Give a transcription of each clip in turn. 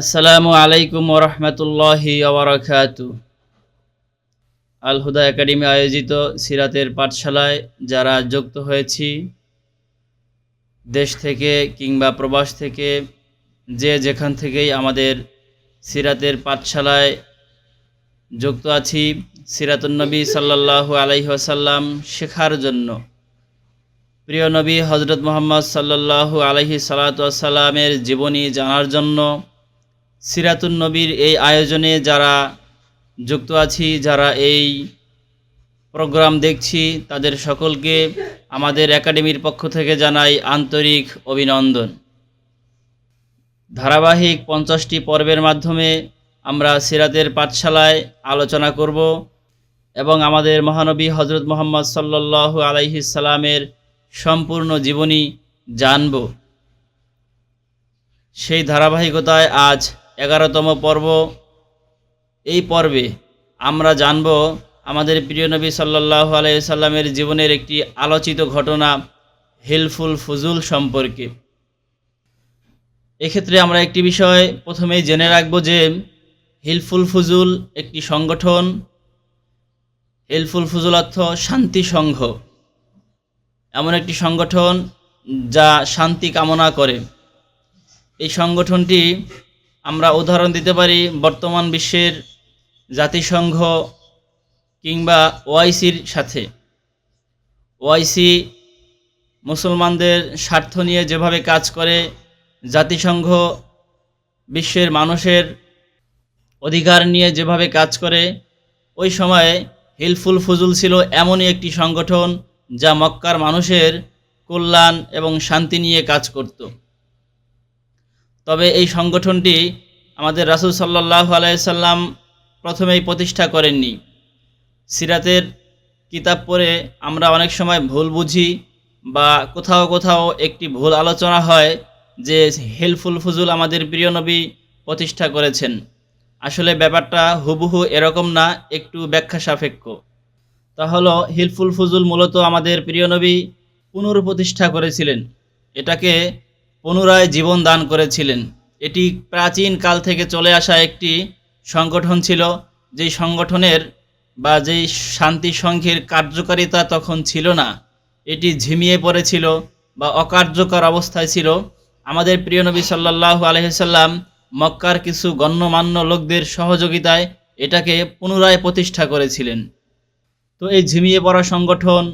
আসসালামু আলাইকুম ওরহমতুল্লাহি ওবরাকাতু আল হুদা একাডেমি আয়োজিত সিরাতের পাঠশালায় যারা যুক্ত হয়েছি, দেশ থেকে কিংবা প্রবাস থেকে, যে যেখান থেকেই আমাদের সিরাতের পাঠশালায় যুক্ত আছি সিরাতুন্নবী সাল্লাল্লাহু আলাইহি ওয়াসাল্লাম শেখার জন্য। প্রিয় নবী হজরত মোহাম্মদ সাল্লাল্লাহু আলাইহি সালাতামের জীবনী জানার জন্য সিরাতুন নবীর এই আয়োজনে যারা যুক্ত আছি, যারা এই প্রোগ্রাম দেখছি, তাদের সকলকে আমাদের একাডেমির পক্ষ থেকে জানাই আন্তরিক অভিনন্দন। ধারাবাহিক পঞ্চাশটি পর্বের মাধ্যমে আমরা সিরাতের পাঠশালায় আলোচনা করব এবং আমাদের মহানবী হজরত মোহাম্মদ সাল্লাল্লাহু আলাইহি সালামের সম্পূর্ণ জীবনী জানব। সেই ধারাবাহিকতায় আজ এগারোতম পর্ব। এই পর্বে আমরা জানব আমাদের প্রিয় নবী সাল্লাহ আলাইসাল্লামের জীবনের একটি আলোচিত ঘটনা হেলফুল ফুজুল সম্পর্কে। এক্ষেত্রে আমরা একটি বিষয় প্রথমেই জেনে রাখব যে হিলফুল ফুজুল একটি সংগঠন। হেলফুল ফুজুল অর্থ শান্তি সংঘ। এমন একটি সংগঠন যা শান্তি কামনা করে। এই সংগঠনটি আমরা উদাহরণ দিতে পারি, বর্তমান বিশ্বের জাতিসংঘ কিংবা ওআইসির সাথে। ওআইসি মুসলমানদের স্বার্থ নিয়ে যেভাবে কাজ করে, জাতিসংঘ বিশ্বের মানুষের অধিকার নিয়ে যেভাবে কাজ করে, ওই সময়ে হিলফুল ফুজুল ছিল এমনই একটি সংগঠন যা মক্কার মানুষের কল্যাণ এবং শান্তি নিয়ে কাজ করত। তবে এই সংগঠনটি আমাদের রাসুল সাল্লাহ আলাইসাল্লাম প্রথমেই প্রতিষ্ঠা করেননি। সিরাতের কিতাব পড়ে আমরা অনেক সময় ভুল বুঝি বা কোথাও কোথাও একটি ভুল আলোচনা হয় যে হেলফুল ফুজুল আমাদের প্রিয় নবী প্রতিষ্ঠা করেছেন। আসলে ব্যাপারটা হুবহু এরকম না, একটু ব্যাখ্যা সাপেক্ষ। তা হলো হিলফুল ফুজুল মূলত আমাদের প্রিয় নবী পুনর্প্রতিষ্ঠা করেছিলেন। এটাকে পুনরায় জীবন দান করেছিলেন। এটি প্রাচীন কাল থেকে চলে আসা একটি সংগঠন ছিল, যেই সংগঠনের বা যেই শান্তি সংঘের কার্যকারিতা তখন ছিল না। এটি ঝিমিয়ে পড়েছিল বা অকার্যকর অবস্থায় ছিল। আমাদের প্রিয় নবী সাল্লাহ আলহিসাল্লাম মক্কার কিছু গণ্যমান্য লোকদের সহযোগিতায় এটাকে পুনরায় প্রতিষ্ঠা করেছিলেন। তো এই ঝিমিয়ে পড়া সংগঠন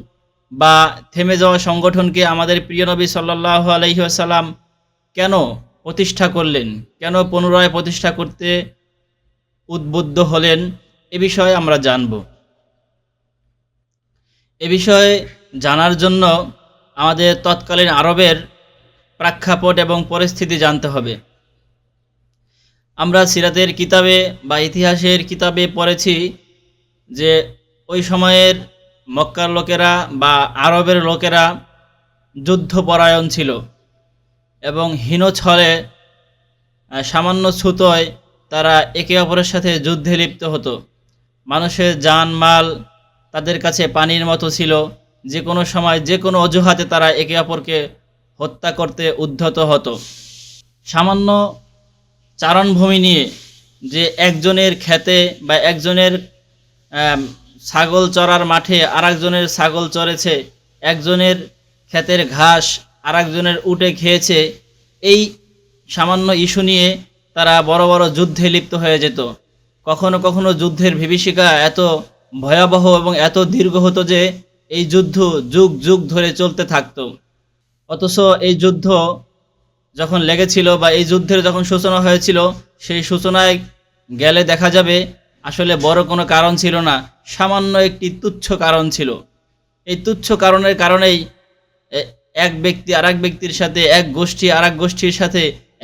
বা থেমে যাওয়া সংগঠনকে আমাদের প্রিয় নবী সাল্লাহ আলহিহাসাল্লাম কেন প্রতিষ্ঠা করলেন? কেন পুনরায় প্রতিষ্ঠা করতে উদ্বুদ্ধ হলেন? এ বিষয়ে আমরা জানব। এ বিষয়ে জানার জন্য আমাদের তৎকালীন আরবের প্রেক্ষাপট এবং পরিস্থিতি জানতে হবে। আমরা সিরাতের কিতাবে বা ইতিহাসের কিতাবে পড়েছি যে ওই সময়ের মক্কার লোকেরা বা আরবের লোকেরা যুদ্ধপরায়ণ ছিল এবং হীন ছলে সামান্য ছুতোয় তারা একে অপরের সাথে যুদ্ধে লিপ্ত হতো। মানুষের যান মাল তাদের কাছে পানির মতো ছিল। যে কোনো সময় যে কোনো অজুহাতে তারা একে অপরকে হত্যা করতে উদ্ধত হতো। সামান্য চারণভূমি নিয়ে যে একজনের খেতে বা একজনের ছাগল চড়ার মাঠে আরেকজনের ছাগল চড়েছে একজনের ক্ষেতের ঘাস আরেকজনের উঠে খেয়েছে, এই সামান্য ইস্যু নিয়ে তারা বড় বড় যুদ্ধে লিপ্ত হয়ে যেত। কখনো কখনো যুদ্ধের বিভীষিকা এত ভয়াবহ এবং এত দীর্ঘ হতো যে এই যুদ্ধ যুগ যুগ ধরে চলতে থাকত। অথচ এই যুদ্ধ যখন লেগেছিল বা এই যুদ্ধের যখন সূচনা হয়েছিল, সেই সূচনায় গেলে দেখা যাবে আসলে বড় কোনো কারণ ছিল না, সামান্য একটি তুচ্ছ কারণ ছিল। এই তুচ্ছ কারণের কারণেই এক ব্যক্তি আর ব্যক্তির সাথে, এক গোষ্ঠী আর গোষ্ঠীর সাথে,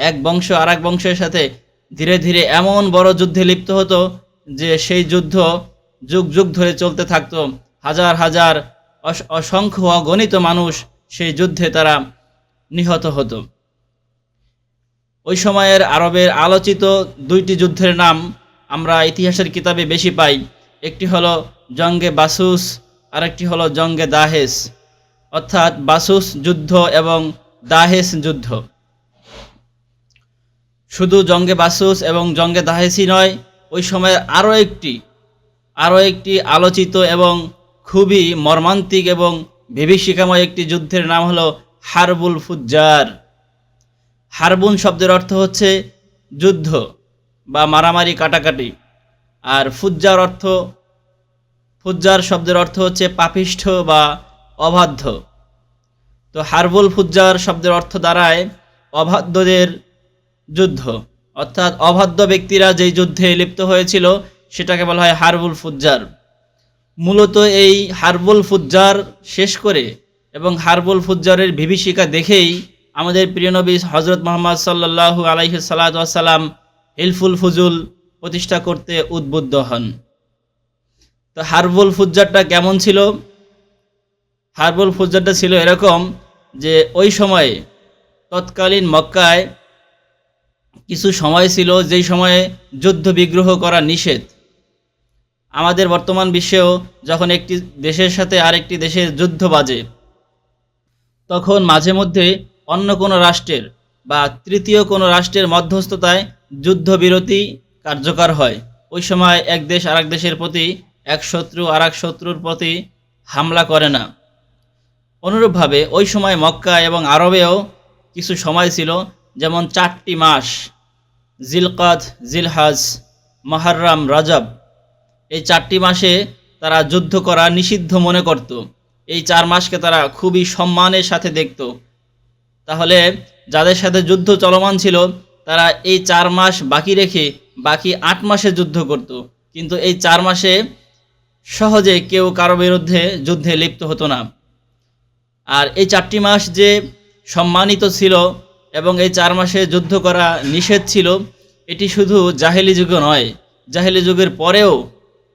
এক বংশ আর বংশের সাথে ধীরে ধীরে এমন বড় যুদ্ধে লিপ্ত হতো যে সেই যুদ্ধ যুগ যুগ ধরে চলতে থাকত। হাজার হাজার অসংখ্য অগণিত মানুষ সেই যুদ্ধে তারা নিহত হতো। ওই সময়ের আরবের আলোচিত দুইটি যুদ্ধের নাম আমরা ইতিহাসের কিতাবে বেশি পাই। একটি হলো জঙ্গে বাসুস, আরেকটি হলো জঙ্গে দাহেস। অর্থাৎ বাসুস যুদ্ধ এবং দাহেস যুদ্ধ। শুধু জঙ্গে বাসুস এবং জঙ্গে দাহেসই নয়, ওই সময়ের আরও একটি আরও একটি আলোচিত এবং খুবই মর্মান্তিক এবং বিভীষিকাময় একটি যুদ্ধের নাম হলো হারবুল ফুজ্জার। হারবুন শব্দের অর্থ হচ্ছে যুদ্ধ। বা মারামারি, কাটাকাটি। আর ফুজ্জার অর্থ, ফুজ্জার শব্দের অর্থ হচ্ছে পাপিষ্ঠ বা অবাধ্য। তো হারবুল ফুজ্জার শব্দের অর্থ দাঁড়ায় অবাধ্যদের যুদ্ধ। অর্থাৎ অবাধ্য ব্যক্তিরা যেই যুদ্ধে লিপ্ত হয়েছিল, সেটাকে বলা হয় হারবুল ফুজ্জার। মূলত এই হারবুল ফুজ্জার শেষ করে এবং হারবুল ফুজ্জারের বিভীষিকা দেখেই আমাদের প্রিয় নবী হজরত মোহাম্মদ সাল্লাহু আলাইহি সাল্লাম হিলফুল ফুজুল প্রতিষ্ঠা করতে উদ্বুদ্ধ হন। তো হারবুল ফুজ্জারটা কেমন ছিল? হারবুল ফুজ্জারটা ছিল এরকম যে ওই সময়ে তৎকালীন মক্কায় কিছু সময় ছিল, যেই সময়ে যুদ্ধ বিগ্রহ করা নিষেধ। আমাদের বর্তমান বিশ্বেও যখন একটি দেশের সাথে আরেকটি দেশের যুদ্ধ বাজে, তখন মাঝে মধ্যে অন্য কোনো রাষ্ট্রের বা তৃতীয় কোনো রাষ্ট্রের মধ্যস্থতায় যুদ্ধবিরতি কার্যকর হয়। ওই সময় এক দেশ আরেক দেশের প্রতি, এক শত্রু আর এক শত্রুর প্রতি হামলা করে না। অনুরূপভাবে ওই সময় মক্কা এবং আরবেও কিছু সময় ছিল, যেমন চারটি মাস, জিলকাদ, জিলহাজ মহাররাম রাজাব। এই চারটি মাসে তারা যুদ্ধ করা নিষিদ্ধ মনে করত। এই চার মাসকে তারা খুবই সম্মানের সাথে দেখত। তাহলে যাদের সাথে যুদ্ধ চলমান ছিল, তারা এই চার মাস বাকি রেখে বাকি আট মাসে যুদ্ধ করত। কিন্তু এই চার মাসে সহজে কেউ কারও বিরুদ্ধে যুদ্ধে লিপ্ত হতো না। আর এই চারটি মাস যে সম্মানিত ছিল এবং এই চার মাসে যুদ্ধ করা নিষেধ ছিল, এটি শুধু জাহেলি যুগে নয়। জাহেলি যুগের পরেও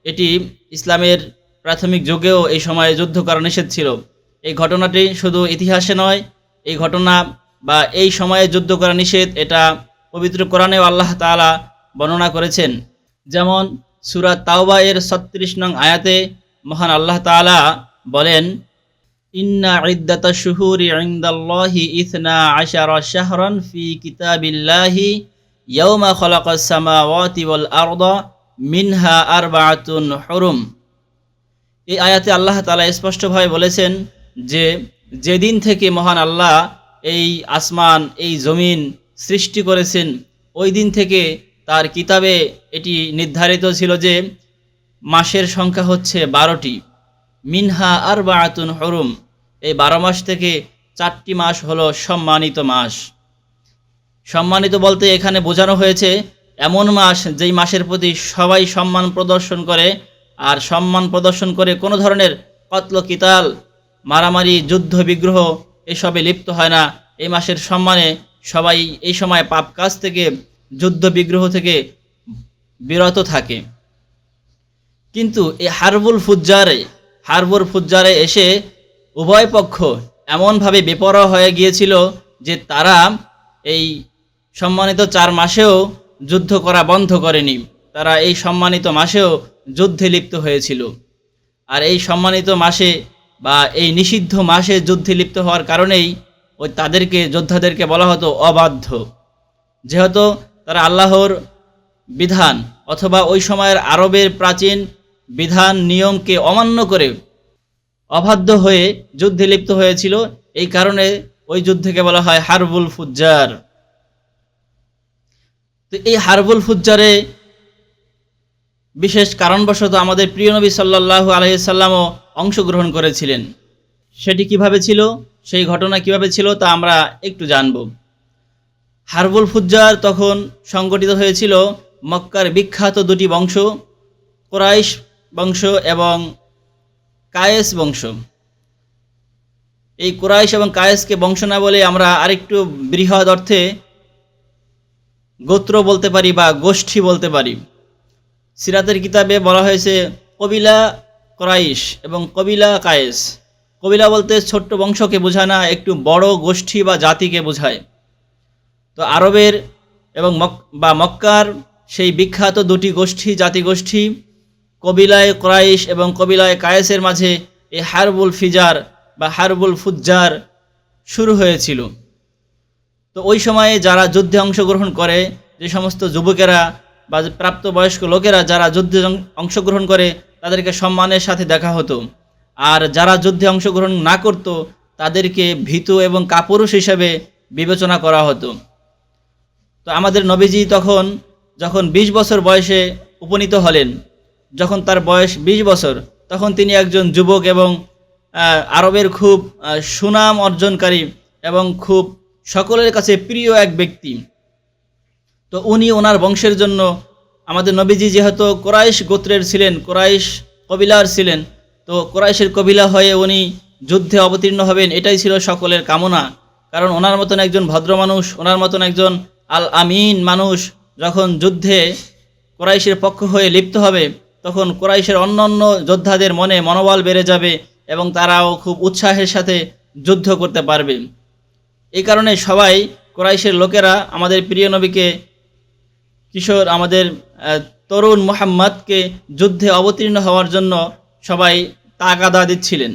এটি ইসলামের প্রাথমিক যুগেও এই সময়ে যুদ্ধ করা নিষেধ ছিল। এই ঘটনাটি শুধু ইতিহাসে নয়, এই ঘটনা বা এই সময়ে যুদ্ধ করা নিষেধ, এটা পবিত্র কোরআনেও আল্লাহ তাআলা বর্ণনা করেছেন। যেমন সুরাত তাওবা এর ছত্রিশ নং আয়াতে মহান আল্লাহ তাআলা বলেন, ইন্না ইদ্দাতা শুহুরি ইনদাল্লাহি ইথনা আশারা শাহরান ফি কিতাবিল্লাহি ইয়াউমা খালাকাস সামাওয়াতি ওয়াল আরদা মিনহা আরবাআতুন হুরুম। এই আয়াতে আল্লাহ তাআলা স্পষ্টভাবে বলেছেন যে, যেদিন থেকে মহান আল্লাহ এই আসমান, এই জমিন সৃষ্টি করেছেন। ওই দিন থেকে তার কিতাবে এটি নির্ধারিত ছিল যে মাসের সংখ্যা হচ্ছে বারোটি। মিনহা আর বাতুন হরুম। এই বারো মাস থেকে চারটি মাস হলো সম্মানিত মাস। সম্মানিত বলতে এখানে বোঝানো হয়েছে, এমন মাস যেই মাসের প্রতি সবাই সম্মান প্রদর্শন করে, আর সম্মান প্রদর্শন করে কোনো ধরনের কতল কিতাল মারামারি যুদ্ধ বিগ্রহ এসবে লিপ্ত হয় না। এই মাসের সম্মানে সবাই এই সময় পাপ কাজ থেকে, যুদ্ধ বিগ্রহ থেকে বিরত থাকে। কিন্তু এই হারবুল ফুজ্জারে হারবুল ফুজ্জারে এসে উভয় পক্ষ এমনভাবে বেপরোয়া হয়ে গিয়েছিল যে তারা এই সম্মানিত চার মাসেও যুদ্ধ করা বন্ধ করেনি। তারা এই সম্মানিত মাসেও যুদ্ধে লিপ্ত হয়েছিল। আর এই সম্মানিত মাসে বা এই নিষিদ্ধ মাসে যুদ্ধে লিপ্ত হওয়ার কারণেই ওই তাদেরকে, যোদ্ধাদেরকে বলা হতো অবাধ্য। যেহেতু তারা আল্লাহর বিধান অথবা ওই সময়ের আরবের প্রাচীন বিধান নিয়মকে অমান্য করে অবাধ্য হয়ে যুদ্ধে লিপ্ত হয়েছিল, এই কারণে ওই যুদ্ধকে বলা হয় হারবুল ফুজ্জার। তো এই হারবুল ফুজ্জারে বিশেষ কারণবশত আমাদের প্রিয় নবী সাল্লাহু আলহিসাল্লামও অংশগ্রহণ করেছিলেন। সেটি কীভাবে ছিল? সেই ঘটনা কীভাবে ছিল তা আমরা একটু জানব। হারবুল ফুজ্জার তখন সংগঠিত হয়েছিল মক্কার বিখ্যাত দুটি বংশ, কোরাইশ বংশ এবং কায়েস বংশ। এই কোরাইশ এবং কায়েসকে বংশ না বলে আমরা আরেকটু বৃহৎ অর্থে গোত্র বলতে পারি বা গোষ্ঠী বলতে পারি। সিরাতের কিতাবে বলা হয়েছে, কবিলা কোরাইশ এবং কবিলা কায়েস। কবিলা বলতে ছোট্ট বংশকে বোঝায় না, একটু বড় গোষ্ঠী বা জাতিকে বোঝায়। তো আরবের এবং মক, বা মক্কার সেই বিখ্যাত দুটি গোষ্ঠী, জাতিগোষ্ঠী, কবিলায় ক্রাইশ এবং কবিলায় কায়েসের মাঝে এই হারবুল ফিজার বা হারবুল ফুজ্জার শুরু হয়েছিল। তো ওই সময়ে যারা যুদ্ধে অংশগ্রহণ করে, যে সমস্ত যুবকেরা বা প্রাপ্তবয়স্ক লোকেরা যারা যুদ্ধে অংশগ্রহণ করে তাদেরকে সম্মানের সাথে দেখা হতো। আর যারা যুদ্ধে অংশগ্রহণ না করত, তাদেরকে ভীতু এবং কাপুরুষ হিসেবে বিবেচনা করা হতো। তো আমাদের নবীজি তখন, যখন ২০ বছর বয়সে উপনীত হলেন, যখন তার বয়স ২০ বছর, তখন তিনি একজন যুবক এবং আরবের খুব সুনাম অর্জনকারী এবং খুব সকলের কাছে প্রিয় এক ব্যক্তি। তো উনি ওনার বংশের জন্য আমাদের নবীজি যেহেতু কোরাইশ গোত্রের ছিলেন, কোরাইশ কবিলার ছিলেন, তো কোরাইশের কবিলা হয়ে উনি যুদ্ধে অবতীর্ণ হবেন, এটাই ছিল সকলের কামনা। কারণ ওনার মতন একজন ভদ্র মানুষ, ওনার মতন একজন আল আমিন মানুষ যখন যুদ্ধে কোরাইশের পক্ষ হয়ে লিপ্ত হবে, তখন কোরাইশের অন্য অন্য যোদ্ধাদের মনে মনোবল বেড়ে যাবে এবং তারাও খুব উৎসাহের সাথে যুদ্ধ করতে পারবে। এই কারণে সবাই কোরাইশের লোকেরা আমাদের প্রিয় নবীকে কিশোর আমাদের তরুণ মোহাম্মদকে যুদ্ধে অবতীর্ণ হওয়ার জন্য সবাই তাগাদা দিচ্ছিলেন।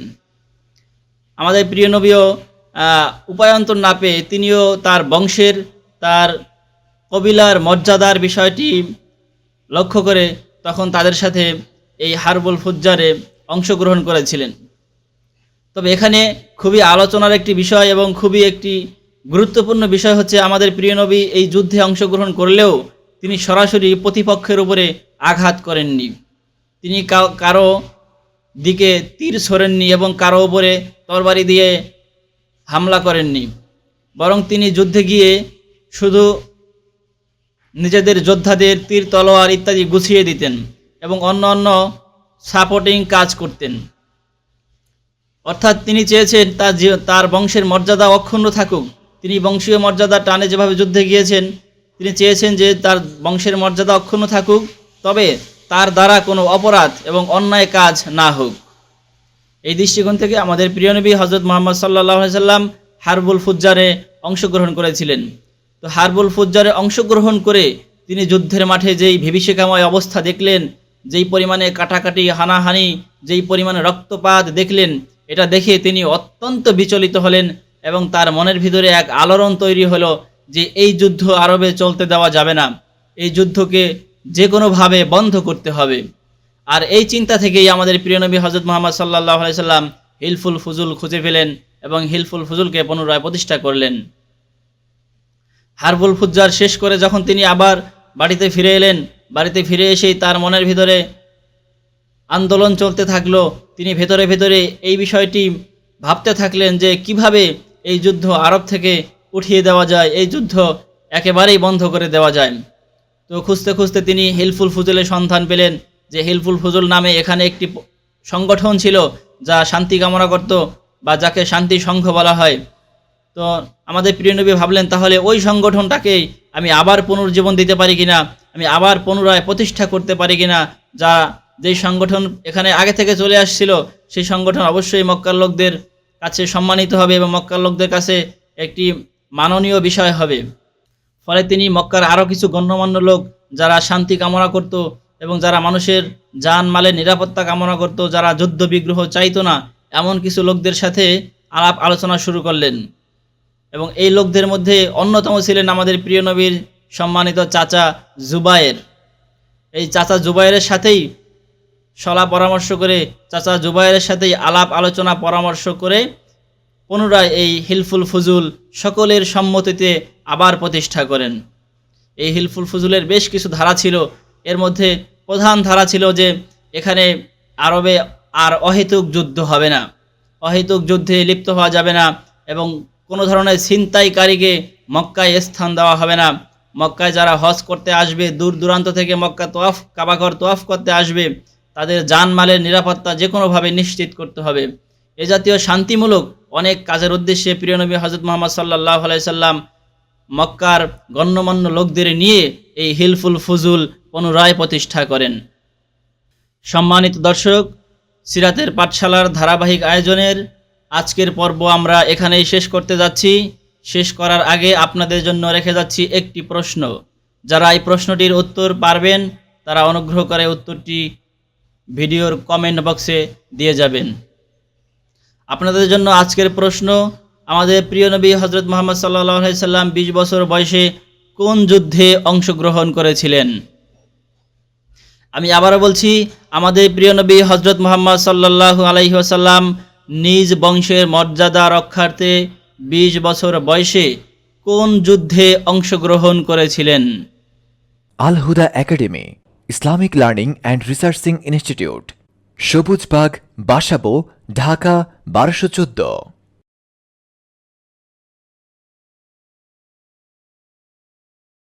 আমাদের প্রিয় নবীও উপায়ন্তর না পেয়ে তিনিও তার বংশের, তার কবিলার মর্যাদার বিষয়টি লক্ষ্য করে তখন তাদের সাথে এই হারবুল ফুজ্জারে অংশগ্রহণ করেছিলেন। তবে এখানে খুবই আলোচনার একটি বিষয় এবং খুবই একটি গুরুত্বপূর্ণ বিষয় হচ্ছে আমাদের প্রিয় নবী এই যুদ্ধে অংশগ্রহণ করলেও তিনি সরাসরি প্রতিপক্ষের উপরে আঘাত করেননি। তিনি কারও দিকে তীর ছড়েননি এবং কারও উপরে তরবারি দিয়ে হামলা করেননি। বরং তিনি যুদ্ধে গিয়ে শুধু নিজেদের যোদ্ধাদের তীর, তলোয়ার ইত্যাদি গুছিয়ে দিতেন এবং অন্য অন্য সাপোর্টিং কাজ করতেন। অর্থাৎ তিনি চেয়েছেন তার তার বংশের মর্যাদা অক্ষুণ্ণ থাকুক। তিনি বংশীয় মর্যাদা টানে যেভাবে যুদ্ধে গিয়েছেন তিনি চেয়েছেন যে তার বংশের মর্যাদা অক্ষুণ্ণ থাকুক, তবে তার দ্বারা কোনো অপরাধ এবং অন্যায় কাজ না হোক। এই দৃষ্টিকোণ থেকে আমাদের প্রিয় নবী হজরত মোহাম্মদ সাল্লাহ সাল্লাম হারবুল ফুজ্জারে অংশগ্রহণ করেছিলেন। তো হারবুল ফুজ্জারে অংশগ্রহণ করে তিনি যুদ্ধের মাঠে যেই ভীবিষিকাময় অবস্থা দেখলেন, যেই পরিমাণে কাটাকাটি, হানাহানি, যেই পরিমাণে রক্তপাত দেখলেন, এটা দেখে তিনি অত্যন্ত বিচলিত হলেন এবং তার মনের ভিতরে এক আলোড়ন তৈরি হলো যে এই যুদ্ধ আরবে চলতে দেওয়া যাবে না। এই যুদ্ধকে যে কোনোভাবে বন্ধ করতে হবে। আর এই চিন্তা থেকেই আমাদের প্রিয় নবী হজরত মোহাম্মদ সাল্লাহ সাল্লাম হিলফুল ফুজুল খুঁজে পেলেন এবং হিলফুল ফুজুলকে পুনরায় প্রতিষ্ঠা করলেন। হারবুল ফুজ্জার শেষ করে যখন তিনি আবার বাড়িতে ফিরে এলেন, বাড়িতে ফিরে এসেই তার মনের ভিতরে আন্দোলন চলতে থাকল। তিনি ভেতরে ভেতরে এই বিষয়টি ভাবতে থাকলেন যে কীভাবে এই যুদ্ধ আরব থেকে উঠিয়ে দেওয়া যায়, এই যুদ্ধ একেবারেই বন্ধ করে দেওয়া যায়। তো খুঁজতে খুঁজতে তিনি হিলফুল ফুজুলের সন্ধান পেলেন যে হিলফুল ফুজুল নামে এখানে একটি সংগঠন ছিল যা শান্তি কামনা করত বা যাকে শান্তি সংঘ বলা হয়। তো আমাদের প্রিয় নবী ভাবলেন, তাহলে ওই সংগঠনটাকেই আমি আবার পুনর্জীবন দিতে পারি কিনা? আমি আবার পুনরায় প্রতিষ্ঠা করতে পারি কিনা? যা যেই সংগঠন এখানে আগে থেকে চলে আসছিল, সেই সংগঠন অবশ্যই মক্কার লোকদের কাছে সম্মানিত হবে এবং মক্কার লোকদের কাছে একটি মাননীয় বিষয় হবে। ফলে তিনি মক্কার আরও কিছু গণ্যমান্য লোক, যারা শান্তি কামনা করত এবং যারা মানুষের যান মালের নিরাপত্তা কামনা করত, যারা যুদ্ধ বিগ্রহ চাইতো না, এমন কিছু লোকদের সাথে আলাপ আলোচনা শুরু করলেন। এবং এই লোকদের মধ্যে অন্যতম ছিলেন আমাদের প্রিয় নবীর সম্মানিত চাচা জুবায়ের। এই চাচা জুবায়ের সাথেই সলা পরামর্শ করে, চাচা জুবায়ের সাথেই আলাপ আলোচনা পরামর্শ করে পুনরায় এই হিলফুল ফুজুল সকলের সম্মতিতে আবার প্রতিষ্ঠা করেন। এই হিলফুল ফুজুলের বেশ কিছু ধারা ছিল। এর মধ্যে প্রধান ধারা ছিল যে এখানে আরবে আর অহেতুক যুদ্ধ হবে না। অহেতুক যুদ্ধে লিপ্ত হওয়া যাবে না এবং কোনো ধরনের ছিনতাইকারীকে মক্কায় স্থান দেওয়া হবে না। মক্কায় যারা হজ করতে আসবে, দূর দূরান্ত থেকে মক্কা তোয়াফ কাবাঘর তোয়াফ করতে আসবে, তাদের জানমালের নিরাপত্তা যে কোনোভাবে নিশ্চিত করতে হবে। এ জাতীয় শান্তিমূলক অনেক কাজের উদ্দেশ্যে প্রিয় নবী হজরত মোহাম্মদ সাল্লাহ আলাইসাল্লাম মক্কার গণ্যমান্য লোকদের নিয়ে এই হিলফুল ফুজুল পুনরায় প্রতিষ্ঠা করেন। সম্মানিত দর্শক, সিরাতের পাঠশালার ধারাবাহিক আয়োজনের আজকের পর্ব আমরা এখানেই শেষ করতে যাচ্ছি। শেষ করার আগে আপনাদের জন্য রেখে যাচ্ছি একটি প্রশ্ন। যারা এই প্রশ্নটির উত্তর পারবেন, তারা অনুগ্রহ করে উত্তরটি ভিডিওর কমেন্ট বক্সে দিয়ে যাবেন। আপনাদের জন্য আজকের প্রশ্ন, আমাদের প্রিয় নবী হজরত মোহাম্মদ সাল্লাহ সাল্লাম বিশ বছর বয়সে কোন যুদ্ধে অংশগ্রহণ করেছিলেন? আমি আবারও বলছি, আমাদের প্রিয় নবী হজরত মোহাম্মদ সাল্লাল্লাহু আলাইহি ওয়াসাল্লাম নিজ বংশের মর্যাদা রক্ষার্থে বিশ বছর বয়সে কোন যুদ্ধে অংশগ্রহণ করেছিলেন? Al Huda academy, Islamic learning and researching institute Sabujbagh Basabo Dhaka বারোশো চোদ্দ।